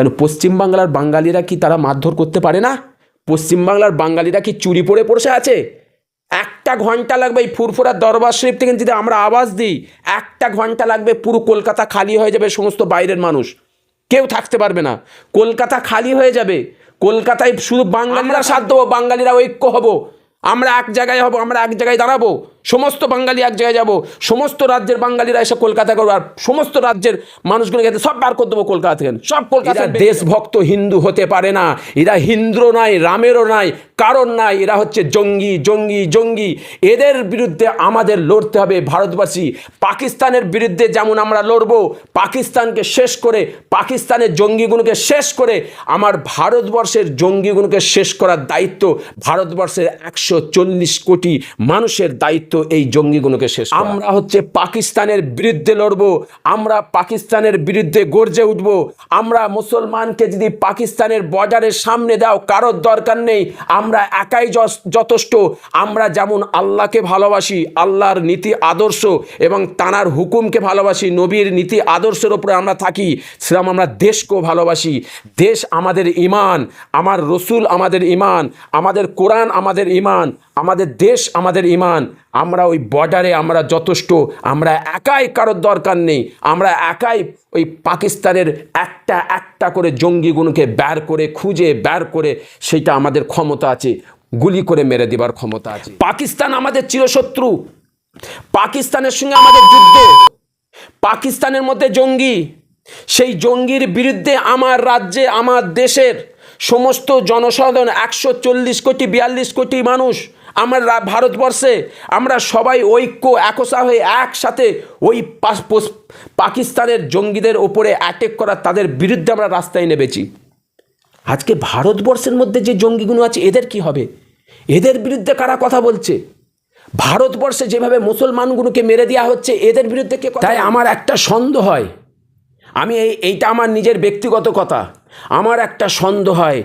কেন পশ্চিমবাংলার বাঙালিরা কি তারা মারধর করতে পারে না? পশ্চিমবাংলার বাঙালিরা কি চুরি পরে বসে আছে? একটা ঘণ্টা লাগবে এই ফুরফুরার দরবার শরীফ থেকে যদি আমরা আওয়াজ দিই একটা ঘণ্টা লাগবে পুরো কলকাতা খালি হয়ে যাবে সমস্ত বাইরের মানুষ। কেউ থাকতে পারবে না। কলকাতা খালি হয়ে যাবে। কলকাতায় শুধু বাঙালিরা সাথ দেবো বাঙালিরা ঐক্য হব। আমরা এক জায়গায় হব আমরা এক জায়গায় দাঁড়াবো। সমস্ত বাঙালি এক জায়গায় যাব সমস্ত রাজ্যের বাঙালিরা এসে কলকাতা করব আর সমস্ত রাজ্যের মানুষগুলোকে সব বার করে দেবো কলকাতা থেকে। সব কলকাতা দেশভক্ত হিন্দু হতে পারে না। এরা হিন্দু নাই রামেরও নাই কারণ নাই এরা হচ্ছে জঙ্গি জঙ্গি জঙ্গি। এদের বিরুদ্ধে আমাদের লড়তে হবে ভারতবাসী। পাকিস্তানের বিরুদ্ধে যেমন আমরা লড়বো পাকিস্তানকে শেষ করে পাকিস্তানের জঙ্গিগুলোকে শেষ করে আমার ভারতবর্ষের জঙ্গিগুলোকে শেষ করার দায়িত্ব ভারতবর্ষের একশো চল্লিশ কোটি মানুষের দায়িত্ব। এই জঙ্গিগুলোকে শেষ আমরা হচ্ছে পাকিস্তানের বিরুদ্ধে লড়বো, আমরা পাকিস্তানের বিরুদ্ধে গর্জে উঠব, আমরা মুসলমানকে যদি পাকিস্তানের বর্ডারের সামনে দাও, কারোর দরকার নেই, আমরা একাই যথেষ্ট, আমরা যেমন আল্লাহকে ভালোবাসি, আল্লাহর নীতি আদর্শ এবং তানার হুকুমকে ভালোবাসি, নবীর নীতি আদর্শের ওপরে আমরা থাকি, সেরকম আমরা দেশকেও ভালোবাসি। দেশ আমাদের ইমান, আমার রসুল আমাদের ইমান, আমাদের কোরআন আমাদের ইমান আমাদের দেশ, আমাদের ইমান, আমরা ওই বর্ডারে আমরা যথেষ্ট, আমরা একাই কারোর দরকার নেই, আমরা একাই ওই পাকিস্তানের একটা একটা করে জঙ্গিগুলোকে বের করে, খুঁজে বের করে, সেটা আমাদের ক্ষমতা আছে, গুলি করে মেরে দেবার ক্ষমতা আছে। পাকিস্তান আমাদের চিরশত্রু, পাকিস্তানের সঙ্গে আমাদের যুদ্ধ, পাকিস্তানের মধ্যে জঙ্গি, সেই জঙ্গির বিরুদ্ধে আমার রাজ্যে, আমার দেশের সমস্ত জনসাধারণ, একশো চল্লিশ কোটি, বিয়াল্লিশ কোটি মানুষ আমার ভারতবর্ষে আমরা সবাই ঐক্য একসা হয়ে একসাথে ওই পাকিস্তানের জঙ্গিদের ওপরে অ্যাটেক করা তাদের বিরুদ্ধে আমরা রাস্তায় নেমেছি। আজকে ভারতবর্ষের মধ্যে যে জঙ্গিগুলো আছে এদের কি হবে? এদের বিরুদ্ধে কারা কথা বলছে? ভারতবর্ষে যেভাবে মুসলমানগুলোকে মেরে দেওয়া হচ্ছে এদের বিরুদ্ধে কে তাই আমার একটা সন্দেহ হয়। আমি এই এইটা আমার নিজের ব্যক্তিগত কথা। আমার একটা সন্দেহ হয়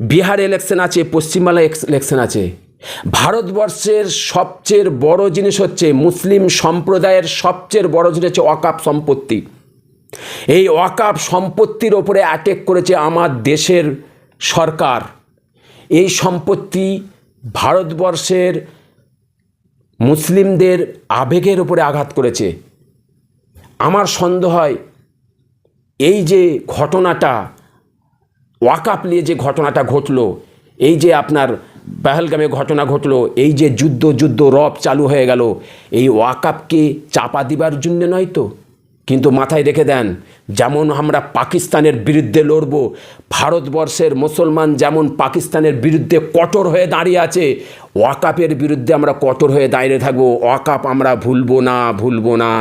বিহার ইলেকশন আছে পশ্চিমবাংলা ইলেকশন আছে। ভারতবর্ষের সবচেয়ে বড় জিনিস হচ্ছে মুসলিম সম্প্রদায়ের সবচেয়ে বড় জিনিস হচ্ছে অকাপ সম্পত্তি। এই ওয়াকাপ সম্পত্তির ওপরে অ্যাটেক করেছে আমার দেশের সরকার। এই সম্পত্তি ভারতবর্ষের মুসলিমদের আবেগের উপরে আঘাত করেছে। আমার সন্দেহ হয় এই যে ঘটনাটা ওয়াকাপ নিয়ে যে ঘটনাটা ঘটলো, এই যে আপনার পেহেলগামে ঘটনা ঘটল, এই যে যুদ্ধ যুদ্ধ রব চালু হয়ে গেল, এই ওয়াকাপকে চাপা দিবার জন্য নয় তো? কিন্তু মাথায় রেখে দেন, যেমন আমরা পাকিস্তানের বিরুদ্ধে লড়ব, ভারতবর্ষের মুসলমান যেমন পাকিস্তানের বিরুদ্ধে কঠোর হয়ে দাঁড়িয়ে আছে ওয়াকাপের বিরুদ্ধে আমরা কঠোর হয়ে দাঁড়িয়ে থাকব ওয়াকাপ আমরা ভুলবো না ভুলবো না।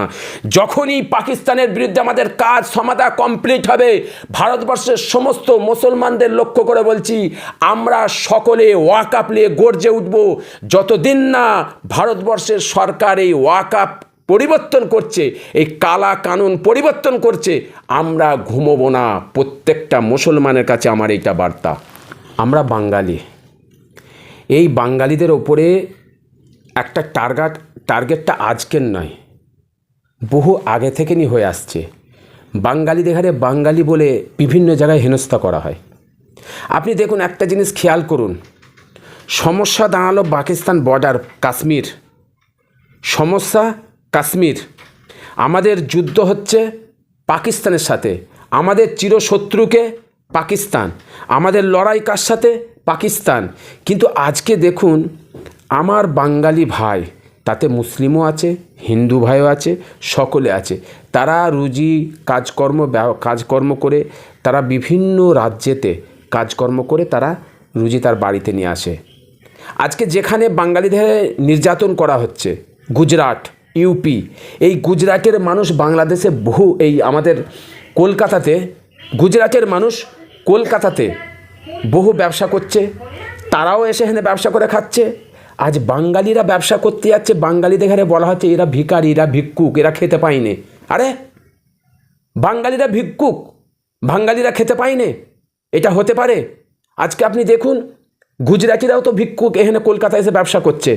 যখনই পাকিস্তানের বিরুদ্ধে আমাদের কাজ সমাধা কমপ্লিট হবে, ভারতবর্ষের সমস্ত মুসলমানদের লক্ষ্য করে বলছি, আমরা সকলে ওয়াকাপ নিয়ে গর্জে উঠব। যতদিন না ভারতবর্ষের সরকার এই ওয়াকাপ পরিবর্তন করছে, এই কালা কানুন পরিবর্তন করছে, আমরা ঘুমোবো না। প্রত্যেকটা মুসলমানের কাছে আমার এইটা বার্তা। আমরা বাঙালি। এই বাঙালিদের ওপরে একটা টার্গেট, টার্গেটটা আজকের নয়, বহু আগে থেকে নি হয়ে আসছে। বাঙালি দেখারে বাঙালি বলে বিভিন্ন জায়গায় হেনস্থা করা হয়। আপনি দেখুন, একটা জিনিস খেয়াল করুন। সমস্যা দাঁড়াল পাকিস্তান বর্ডার, কাশ্মীর। সমস্যা কাশ্মীর। আমাদের যুদ্ধ হচ্ছে পাকিস্তানের সাথে। আমাদের চিরশত্রুকে পাকিস্তান। আমাদের লড়াই কার সাথে? পাকিস্তান। কিন্তু আজকে দেখুন, আমার বাঙালি ভাই, তাতে মুসলিমও আছে, হিন্দু ভাইও আছে, সকলে আছে। তারা রুজি কাজকর্ম কাজকর্ম করে, তারা বিভিন্ন রাজ্যেতে কাজকর্ম করে তারা রুজি তার বাড়িতে নিয়ে আসে। আজকে যেখানে বাঙালিদের নির্যাতন করা হচ্ছে, গুজরাট ইউপি এই গুজরাটের মানুষ বাংলাদেশে বহু, এই আমাদের কলকাতাতে, গুজরাটের মানুষ কলকাতাতে বহু ব্যবসা করছে, তারাও এসে এখানে ব্যবসা করে খাচ্ছে। আজ বাঙালিরা ব্যবসা করতে যাচ্ছে, বাঙালিদের এখানে বলা হচ্ছে, এরা ভিকারি এরা ভিক্ষুক, এরা খেতে পায়নি। আরে, বাঙালিরা ভিক্ষুক, বাঙালিরা খেতে পায়নি। এটা হতে পারে। আজকে আপনি দেখুন, গুজরাটিরাও তো ভিক্ষুক, এখানে কলকাতায় এসে ব্যবসা করছে।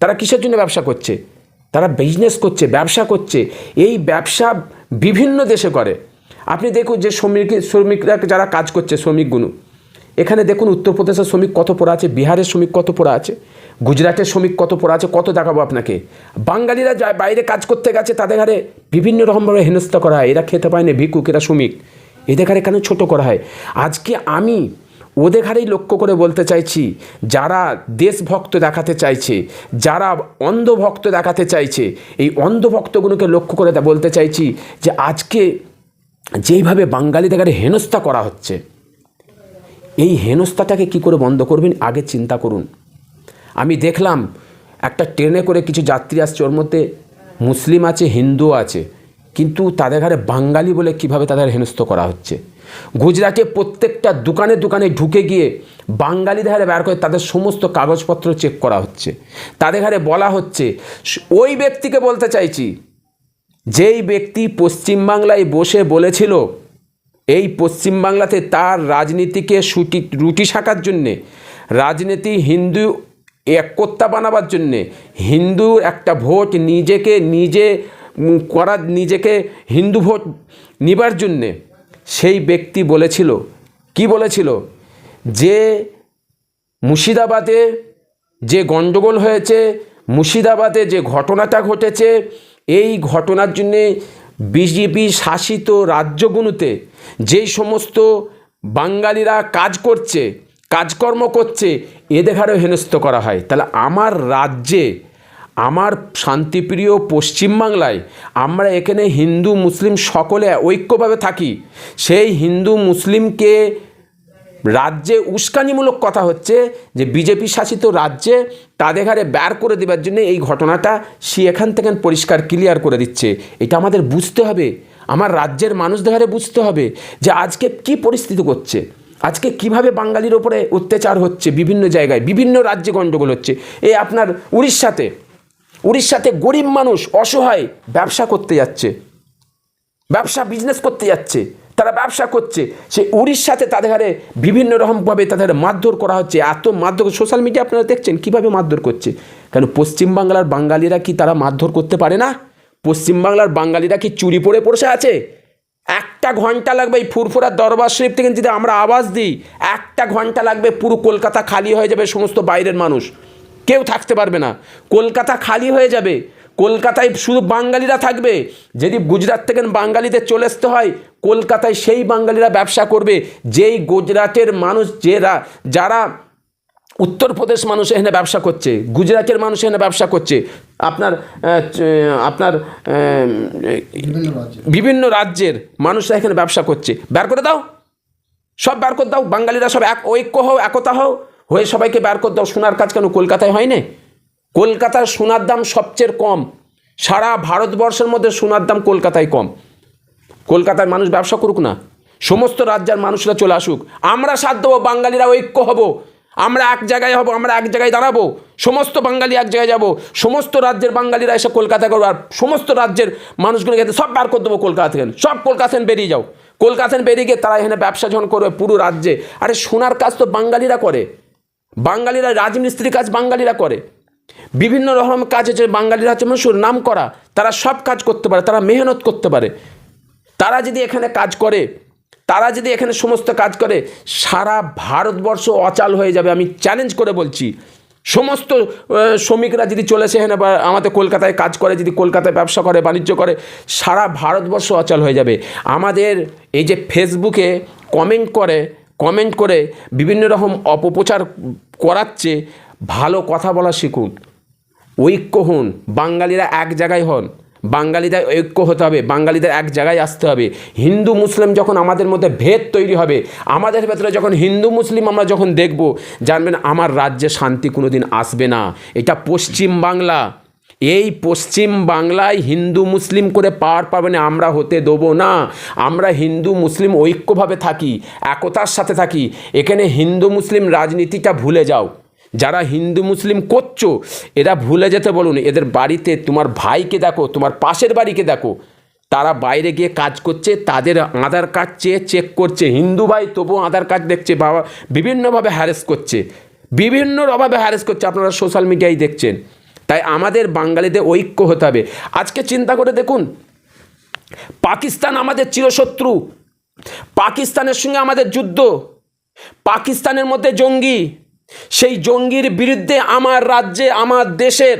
তারা কিসের জন্য ব্যবসা করছে? তারা বিজনেস করছে, ব্যবসা করছে, এই ব্যবসা বিভিন্ন দেশে করে। আপনি দেখুন যে শ্রমিক, শ্রমিকরা যারা কাজ করছে, শ্রমিকগুলো, এখানে দেখুন উত্তরপ্রদেশের শ্রমিক কত পড়া আছে, বিহারের শ্রমিক কত পড়া আছে, গুজরাটের শ্রমিক কত পড়া আছে, কত দেখাবো আপনাকে। বাঙালিরা যায় বাইরে কাজ করতে গেছে, তাদের ঘরে বিভিন্ন রকমভাবে হেনস্থা করা হয়। এরা খেতে পায় না, ভিক্ষুক, এরা শ্রমিক। এদের ঘরে কেন ছোটো করা হয়? আজকে আমি ওদের ঘাড়েই লক্ষ্য করে বলতে চাইছি, যারা দেশভক্ত দেখাতে চাইছে, যারা অন্ধভক্ত দেখাতে চাইছে, এই অন্ধভক্তগুলোকে লক্ষ্য করে বলতে চাইছি যে আজকে যেইভাবে বাঙালিদের ঘাড়ে হেনস্থা করা হচ্ছে, এই হেনস্থাটাকে কি করে বন্ধ করবেন আগে চিন্তা করুন। আমি দেখলাম একটা ট্রেনে করে কিছু যাত্রী আসছে, ওর মধ্যে মুসলিম আছে, হিন্দু আছে, কিন্তু তাদের ঘরে বাঙালি বলে কীভাবে তাদের হেনস্থ করা হচ্ছে? গুজরাটে প্রত্যেকটা দোকানে দোকানে ঢুকে গিয়ে বাঙালিদের হারে বের করে তাদের সমস্ত কাগজপত্র চেক করা হচ্ছে। তাদের ঘরে বলা হচ্ছে, ওই ব্যক্তিকে বলতে চাইছি, যেই ব্যক্তি পশ্চিমবাংলায় বসে বলেছিল, এই পশ্চিমবাংলাতে তার রাজনীতিকে সুটি, রুটি শাকার জন্যে, রাজনীতি হিন্দু একতা বানাবার জন্যে, হিন্দুর একটা ভোট নিজেকে নিজে করার, নিজেকে হিন্দু ভোট নিবার জন্যে সেই ব্যক্তি বলেছিল, কি বলেছিল? যে মুর্শিদাবাদে যে গণ্ডগোল হয়েছে, মুর্শিদাবাদে যে ঘটনাটা ঘটেছে, এই ঘটনার জন্যে বিজেপি শাসিত রাজ্যগুলোতে যেই সমস্ত বাঙালিরা কাজ করছে, কাজকর্ম করছে, এদের হেনস্থ করা হয়। তাহলে আমার রাজ্যে আমার শান্তিপ্রিয় পশ্চিমবাংলায় আমরা এখানে হিন্দু, মুসলিম সকলে ঐক্যভাবে থাকি। সেই হিন্দু, মুসলিমকে রাজ্যে উস্কানিমূলক কথা হচ্ছে যে, বিজেপি শাসিত রাজ্যে তাদের ঘাড়ে বের করে দেবার জন্য এই ঘটনাটা সে এখান থেকে পরিষ্কার ক্লিয়ার করে দিচ্ছে। এটা আমাদের বুঝতে হবে। আমার রাজ্যের মানুষদের ঘাড়ে বুঝতে হবে যে, আজকে কি পরিস্থিতি করছে। আজকে কীভাবে বাঙালির ওপরে অত্যাচার হচ্ছে বিভিন্ন জায়গায়, বিভিন্ন রাজ্যে গণ্ডগোল হচ্ছে। এই আপনার উড়িষ্যাতে উড়িষ্যাতে গরিব মানুষ অসহায় ব্যবসা করতে যাচ্ছে। ব্যবসা বিজনেস করতে যাচ্ছে। তারা ব্যবসা করছে। সে উড়িষ্যাতে তাদের হারে বিভিন্ন রকমভাবে তাদের মারধর করা হচ্ছে। এত মারধর সোশ্যাল মিডিয়া আপনারা দেখছেন, কীভাবে মারধর করছে? কেন পশ্চিমবাংলার বাঙালিরা কি তারা মারধর করতে পারে না? পশ্চিমবাংলার বাঙালিরা কি চুরি পড়ে পড়ে আছে? একটা ঘণ্টা লাগবে এই ফুরফুরার দরবার শরীফ থেকে যদি আমরা আওয়াজ দিই, একটা ঘণ্টা লাগবে পুরো কলকাতা খালি হয়ে যাবে সমস্ত বাইরের মানুষ। কেউ থাকতে পারবে না। কলকাতা খালি হয়ে যাবে। কলকাতায় শুধু বাঙালিরা থাকবে। যদি গুজরাট থেকে বাঙালিদের চলে আসতে হয়, কলকাতায় সেই বাঙালিরা ব্যবসা করবে। যেই গুজরাটের মানুষ, যেরা, যারা উত্তরপ্রদেশ মানুষ এখানে ব্যবসা করছে, গুজরাটের মানুষ এখানে ব্যবসা করছে, আপনার আপনার বিভিন্ন রাজ্যের মানুষরা এখানে ব্যবসা করছে। বের করে দাও। সব বের করে দাও। বাঙালিরা সব এক, ঐক্য হও, একতা হও। হয়ে সবাইকে বের করে দাও, সোনার কাজ কেন? কলকাতায় হয় না। কলকাতার সোনার দাম সবচেয়ে কম। সারা ভারতবর্ষের মধ্যে সোনার দাম কলকাতায় কম। কলকাতার মানুষ ব্যবসা করুক না। সমস্ত রাজ্যের মানুষরা চলে আসুক। আমরা সাথ দেবো, বাঙালিরা ঐক্য হব। আমরা এক জায়গায় হব, আমরা এক জায়গায় দাঁড়াবো। সমস্ত বাঙালি এক জায়গায় যাব। সমস্ত রাজ্যের বাঙালিরা এসে কলকাতা করব আর সমস্ত রাজ্যের মানুষগুলো মানুষগুলোকে সব বার করে দেবো কলকাতা থেকে। সব কলকাতা থেকে বেরিয়ে যাও। কলকাতা থেকে বেরিয়ে গিয়ে তারা এখানে ব্যবসা যখন করবে পুরো রাজ্যে। আরে সোনার কাজ তো বাঙালিরা করে। বাঙালিরা রাজমিস্ত্রি কাজ বাঙালিরা করে। বিভিন্ন রকম কাজ আছে, বাঙালিরা হচ্ছে মানুষের নাম করা। তারা সব কাজ করতে পারে, তারা মেহনত করতে পারে। তারা যদি এখানে কাজ করে, তারা যদি এখানে সমস্ত কাজ করে, সারা ভারতবর্ষ অচাল হয়ে যাবে। আমি চ্যালেঞ্জ করে বলছি, সমস্ত শ্রমিকরা যদি চলে এখানে বা আমাদের কলকাতায় কাজ করে, যদি কলকাতায় ব্যবসা করে, বাণিজ্য করে, সারা ভারতবর্ষ অচল হয়ে যাবে। আমাদের এই যে ফেসবুকে কমেন্ট করে কমেন্ট করে বিভিন্ন রকম অপপ্রচার করাচ্ছে, ভালো কথা বলা শিখুন। ঐক্য হন, বাঙালিরা এক জায়গায় হন, বাঙালিদের ঐক্য হতে হবে, বাঙালিদের এক জায়গায় আসতে হবে। হিন্দু, মুসলিম যখন আমাদের মধ্যে ভেদ তৈরি হবে, আমাদের ভেতরে যখন হিন্দু, মুসলিম আমরা যখন দেখব, জানবেন আমার রাজ্যে শান্তি কোনো দিন আসবে না। এটা পশ্চিম বাংলা। এই পশ্চিম বাংলায় হিন্দু মুসলিম করে পাওয়ার পাবে না আমরা হতে দেবো না। আমরা হিন্দু মুসলিম ঐক্যভাবে থাকি, একতার সাথে থাকি। এখানে হিন্দু মুসলিম রাজনীতিটা ভুলে যাও। যারা হিন্দু মুসলিম করছ, এরা ভুলে যেতে বলুন, এদের বাড়িতে তোমার ভাইকে দেখো, তোমার পাশের বাড়িকে দেখো। তারা বাইরে গিয়ে কাজ করছে, তাদের আধার কার্ড চেয়ে চেক করছে। হিন্দু ভাই তবুও আধার কার্ড দেখছে, বাবা, বিভিন্নভাবে হ্যারেস করছে। বিভিন্নভাবে হ্যারেস করছে, আপনারা সোশ্যাল মিডিয়ায় দেখছেন। তাই আমাদের বাঙালিদের ঐক্য হতে হবে। আজকে চিন্তা করে দেখুন, পাকিস্তান আমাদের চিরশত্রু, পাকিস্তানের সঙ্গে আমাদের যুদ্ধ, পাকিস্তানের মধ্যে জঙ্গি, সেই জঙ্গির বিরুদ্ধে আমার রাজ্যে, আমার দেশের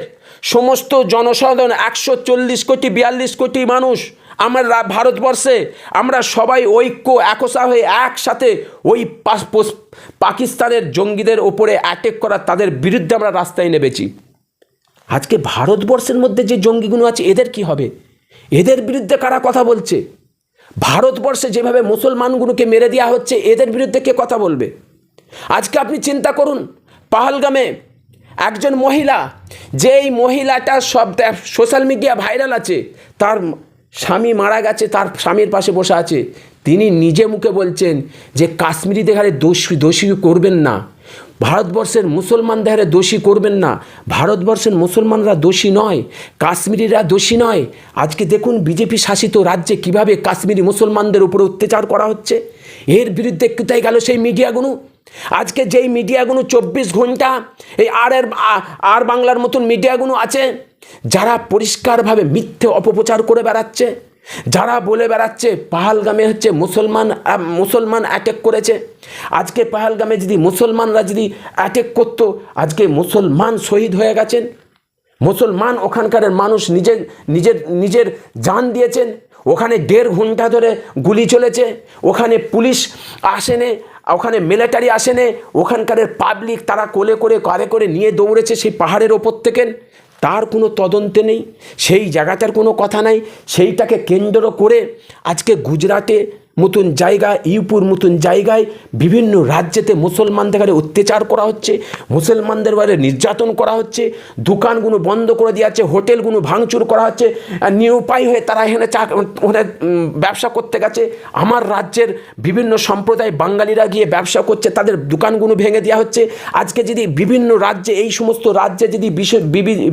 সমস্ত জনসাধারণ, একশো চল্লিশ কোটি, বিয়াল্লিশ কোটি মানুষ, আমার ভারতবর্ষে আমরা সবাই ঐক্য একসা হয়ে একসাথে ওই পাকিস্তানের জঙ্গিদের ওপরে অ্যাটেক করা, তাদের বিরুদ্ধে আমরা রাস্তায় নেমেছি। আজকে ভারতবর্ষের মধ্যে যে জঙ্গিগুলো আছে, এদের কি হবে? এদের বিরুদ্ধে কারা কথা বলছে? ভারতবর্ষে যেভাবে মুসলমানগুলোকে মেরে দেওয়া হচ্ছে, এদের বিরুদ্ধে কে কথা বলবে? আজকে আপনি চিন্তা করুন, পাহালগামে একজন মহিলা, যেই মহিলাটা সব সোশ্যাল মিডিয়া ভাইরাল আছে, তার স্বামী মারা গেছে, তার স্বামীর পাশে বসে আছে, তিনি নিজে মুখে বলছেন যে কাশ্মীরিদের হারে দোষী দোষী করবেন না। ভারতবর্ষের মুসলমানদের দোষী করবেন না। ভারতবর্ষের মুসলমানরা দোষী নয়, কাশ্মীরিরা দোষী নয়। আজকে দেখুন বিজেপি শাসিত রাজ্যে কীভাবে কাশ্মীরি মুসলমানদের উপরে অত্যাচার করা হচ্ছে। এর বিরুদ্ধে কোথায় গেল সেই মিডিয়াগুলো? আজকে যেই মিডিয়াগুলো চব্বিশ ঘণ্টা এই আর এর আর বাংলার মতন মিডিয়াগুলো আছে, যারা পরিষ্কারভাবে মিথ্যে অপপ্রচার করে বেড়াচ্ছে যারা বলে বেড়াচ্ছে পাহালগামে হচ্ছে মুসলমান মুসলমান অ্যাটেক করেছে, আজকে পাহালগামে যদি মুসলমানরা যদি অ্যাটেক করতো, আজকে মুসলমান শহীদ হয়ে গেছেন, মুসলমান ওখানকার মানুষ নিজের নিজের নিজের জান দিয়েছেন, ওখানে দেড় ঘণ্টা ধরে গুলি চলেছে, ওখানে পুলিশ আসেনে, ওখানে মিলিটারি আসেনে ওখানকার পাবলিক তারা কোলে করে কারে করে নিয়ে দৌড়েছে সেই পাহাড়ের ওপর থেকে। তার কোনো তদন্তে নেই সেই জায়গাটার কোনো কথা নাই সেইটাকে কেন্দ্র করে আজকে গুজরাটে মতন জায়গা ইউপুর মতন জায়গায় বিভিন্ন রাজ্যেতে মুসলমানদের ঘরে অত্যাচার করা হচ্ছে মুসলমানদের বারে নির্যাতন করা হচ্ছে, দোকানগুলো বন্ধ করে দেওয়া হচ্ছে, হোটেলগুলো ভাঙচুর করা হচ্ছে নিরুপায় হয়ে তারা এখানে চা ওখানে ব্যবসা করতে গেছে। আমার রাজ্যের বিভিন্ন সম্প্রদায় বাঙালিরা গিয়ে ব্যবসা করছে, তাদের দোকানগুলো ভেঙে দেওয়া হচ্ছে। আজকে যদি বিভিন্ন রাজ্যে, এই সমস্ত রাজ্যে যদি বিশেষ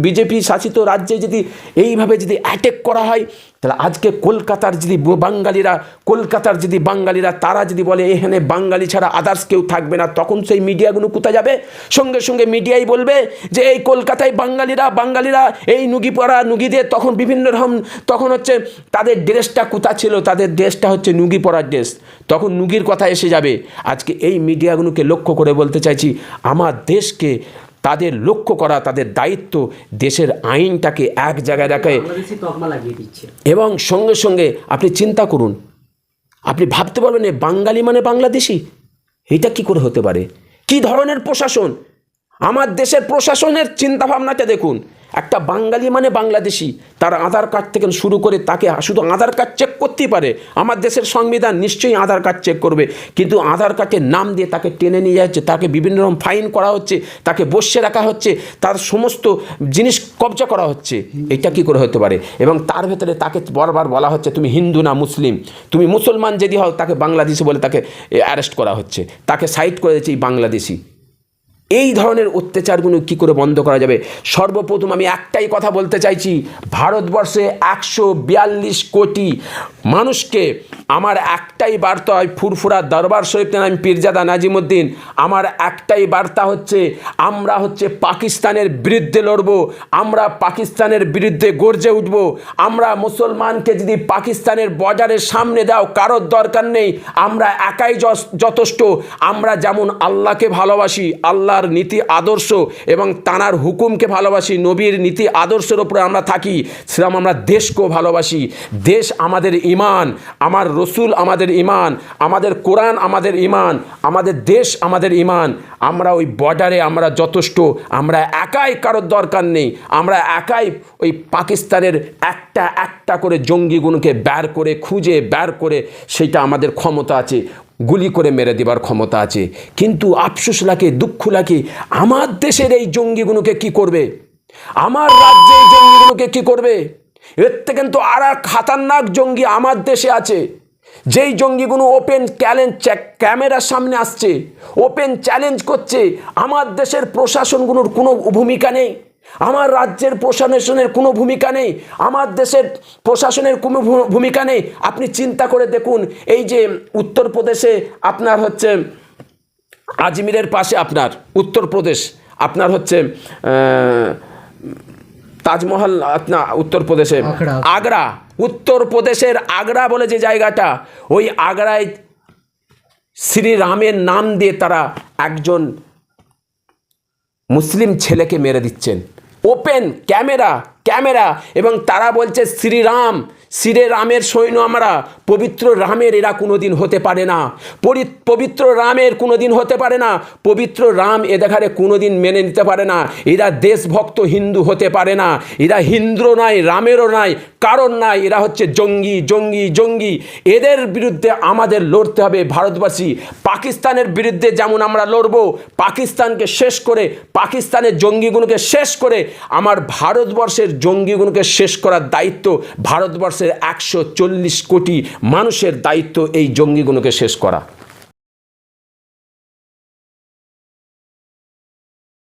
বিজেপি শাসিত রাজ্যে যদি এইভাবে যদি অ্যাটেক করা হয় তাহলে আজকে কলকাতার যদি বাঙালিরা, কলকাতার যদি বাঙালিরা, তারা যদি বলে, এখানে বাঙালি ছাড়া আদার্স কেউ থাকবে না, তখন সেই মিডিয়াগুলো কোথায় যাবে? সঙ্গে সঙ্গে মিডিয়াই বলবে যে, এই কলকাতায় বাঙালিরা বাঙালিরা এই নুগি নুগিপাড়া নুগিদের তখন বিভিন্ন রকম, তখন হচ্ছে তাদের ড্রেসটা কোথা ছিল? তাদের ড্রেসটা হচ্ছে নুগি পড়ার ড্রেস। তখন নুগির কথা এসে যাবে। আজকে এই মিডিয়াগুলোকে লক্ষ্য করে বলতে চাইছি, আমার দেশকে তাদের লক্ষ্য করা তাদের দায়িত্ব দেশের আইনটাকে এক জায়গায় রাখে। দিচ্ছে। এবং সঙ্গে সঙ্গে আপনি চিন্তা করুন আপনি ভাবতে পারবেন এ বাঙালি মানে বাংলাদেশি? এটা কি করে হতে পারে? কি ধরনের প্রশাসন? আমার দেশের প্রশাসনের চিন্তাভাবনাটা দেখুন। একটা বাঙালি মানে বাংলাদেশি, তার আধার কার্ড থেকে শুরু করে তাকে শুধু আধার কার্ড চেক করতেই পারে। আমার দেশের সংবিধান নিশ্চয়ই আধার কার্ড চেক করবে। কিন্তু আধার কার্ডের নাম দিয়ে তাকে টেনে নিয়ে যাচ্ছে, তাকে বিভিন্ন রকম ফাইন করা হচ্ছে, তাকে বসে রাখা হচ্ছে, তার সমস্ত জিনিস কবজা করা হচ্ছে। এটা কি করে হতে পারে? এবং তার ভেতরে তাকে বারবার বলা হচ্ছে, তুমি হিন্দু না মুসলিম? তুমি মুসলমান যদি হও, তাকে বাংলাদেশি বলে তাকে অ্যারেস্ট করা হচ্ছে। তাকে সাইড করে দিচ্ছে এই বাংলাদেশি। এই ধরনের অত্যাচারগুলো কি করে বন্ধ করা যাবে? সর্বপ্রথম আমি একটাই কথা বলতে চাইছি, ভারতবর্ষে একশো বিয়াল্লিশ কোটি মানুষকে আমার একটাই বার্তা হয়, ফুরফুরা দরবার শরীফ আমি পীরজাদা নাজিমুদ্দিন, আমার একটাই বার্তা হচ্ছে, আমরা হচ্ছে পাকিস্তানের বিরুদ্ধে লড়ব, আমরা পাকিস্তানের বিরুদ্ধে গর্জে উঠব, আমরা মুসলমানকে যদি পাকিস্তানের বর্ডারের সামনে দাও, কারোর দরকার নেই, আমরা একাই যথেষ্ট, আমরা যেমন আল্লাহকে ভালোবাসি আল্লাহর নীতি আদর্শ এবং তানার হুকুমকে ভালোবাসি, নবীর নীতি আদর্শের ওপরে আমরা থাকি। সেরকম আমরা দেশকেও ভালোবাসি। দেশ আমাদের ইমান আমার রসুল আমাদের ইমান আমাদের কোরআন আমাদের ইমান আমাদের দেশ আমাদের ইমান আমরা ওই বর্ডারে আমরা যথেষ্ট, আমরা একাই কারোর দরকার নেই। আমরা একাই ওই পাকিস্তানের একটা একটা করে জঙ্গিগুলোকে বের করে, খুঁজে বের করে, সেটা আমাদের ক্ষমতা আছে। গুলি করে মেরে দেবার ক্ষমতা আছে। কিন্তু আফসোস লাগে, দুঃখ লাগে, আমার দেশের এই জঙ্গিগুলোকে কি করবে? আমার রাজ্যে এই জঙ্গিগুলোকে কি করবে? এর থেকে কিন্তু আর এক খাতারনাক জঙ্গি আমার দেশে আছে। যেই জঙ্গিগুলো ওপেন চ্যালেঞ্জ ক্যামেরার সামনে আসছে ওপেন চ্যালেঞ্জ করছে, আমার দেশের প্রশাসনগুলোর কোনো ভূমিকা নেই। আমার রাজ্যের প্রশাসনের কোনো ভূমিকা নেই আমার দেশের প্রশাসনের কোনো ভূমিকা নেই আপনি চিন্তা করে দেখুন এই যে উত্তরপ্রদেশে আপনার হচ্ছে আজমিরের পাশে আপনার উত্তরপ্রদেশ আপনার হচ্ছে তাজমহল না উত্তরপ্রদেশে আগ্রা। আগ্রা উত্তরপ্রদেশের আগ্রা বলে যে জায়গাটা ওই আগ্রায় শ্রীরামের নাম দিয়ে তারা একজন মুসলিম ছেলেকে মেরে দিচ্ছেন। ওপেন ক্যামেরা ক্যামেরা এবং তারা বলছে শ্রীরাম শ্রী রামের সৈন্য আমরা, পবিত্র রামের এরা কোনোদিন হতে পারে না। পবিত্র রামের কোনোদিন হতে পারে না। পবিত্র রাম এ দেখারে কোনোদিন মেনে নিতে পারে না। এরা দেশভক্ত হিন্দু হতে পারে না। এরা হিন্দু নয় রামেরও নয় কারণ নাই। এরা হচ্ছে জঙ্গি জঙ্গি জঙ্গি। এদের বিরুদ্ধে আমাদের লড়তে হবে ভারতবাসী। পাকিস্তানের বিরুদ্ধে যেমন আমরা লড়ব, পাকিস্তানকে শেষ করে, পাকিস্তানের জঙ্গিগুলোকে শেষ করে, আমার ভারতবর্ষের জঙ্গিগুলোকে শেষ করার দায়িত্ব ভারতবর্ষের একশো চল্লিশ কোটি মানুষের দায়িত্ব এই জঙ্গিগুলোকে শেষ করা।